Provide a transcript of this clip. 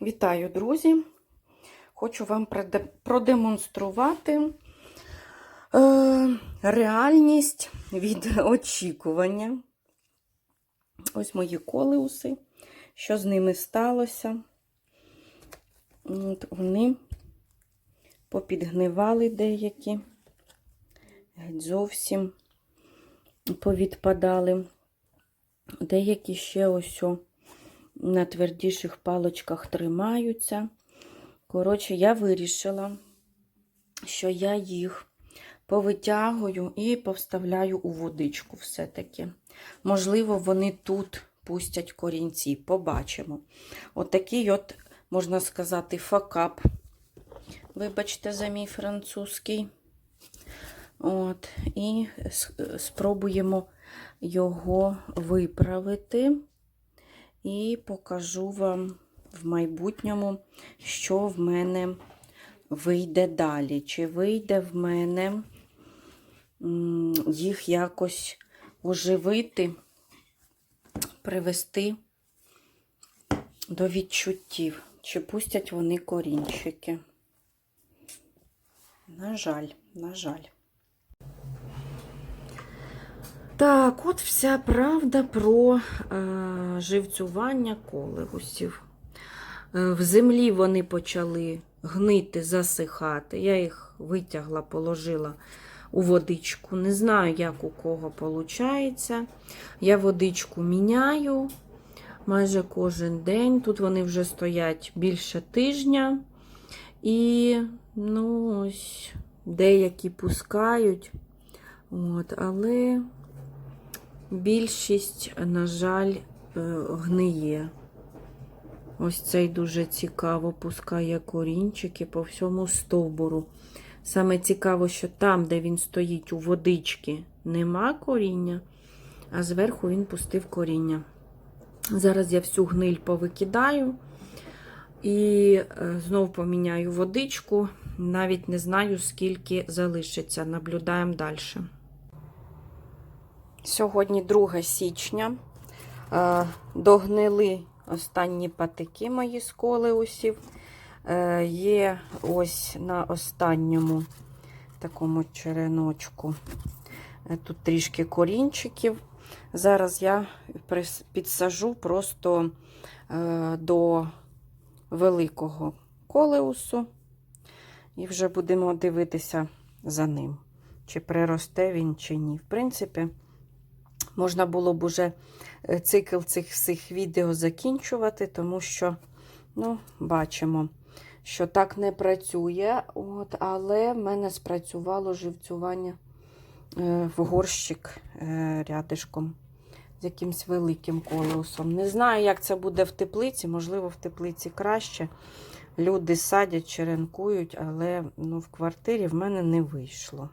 Вітаю, друзі! Хочу вам продемонструвати е, реальність від очікування. Ось мої колеуси. Що з ними сталося? От вони попідгнивали деякі, геть зовсім повідпадали. Деякі ще ось о, на твердіших палочках тримаються. Коротше, я вирішила, що я їх повитягую і повставляю у водичку все-таки. Можливо, вони тут пустять корінці. Побачимо. Отакий от, можна сказати, факап. Вибачте, за мій французький. От, і спробуємо його виправити. І покажу вам в майбутньому, що в мене вийде далі. Чи вийде в мене їх якось оживити, привести до відчуттів, чи пустять вони корінчики. На жаль, на жаль. Так, от вся правда про е, живцювання колеусів. Е, в землі вони почали гнити, засихати. Я їх витягла, положила у водичку. Не знаю, як у кого виходить. Я водичку міняю майже кожен день. Тут вони вже стоять більше тижня. І, ну, ось, деякі пускають. От, але більшість, на жаль, е, гниє. Ось цей дуже цікаво пускає корінчики по всьому стовбуру. Саме цікаво, що там, де він стоїть у водички, нема коріння, а зверху він пустив коріння. Зараз я всю гниль повикидаю і е, знов поміняю водичку. Навіть не знаю, скільки залишиться. Наблюдаємо далі. Сьогодні 2 січня. Е, Догнили останні патики мої з колеусів. Е, Є ось на останньому такому череночку. е, Тут трішки корінчиків. Зараз я підсажу просто до великого колеусу. І вже будемо дивитися за ним, чи приросте він, чи ні. В принципі, можна було б уже е, цикл цих всіх відео закінчувати, тому що, ну, бачимо, що так не працює. От, але в мене спрацювало живцювання е, в горщик е, рядишком з якимсь великим колеусом. Не знаю, як це буде в теплиці, можливо, в теплиці краще. Люди садять, черенкують, але ну, в квартирі в мене не вийшло.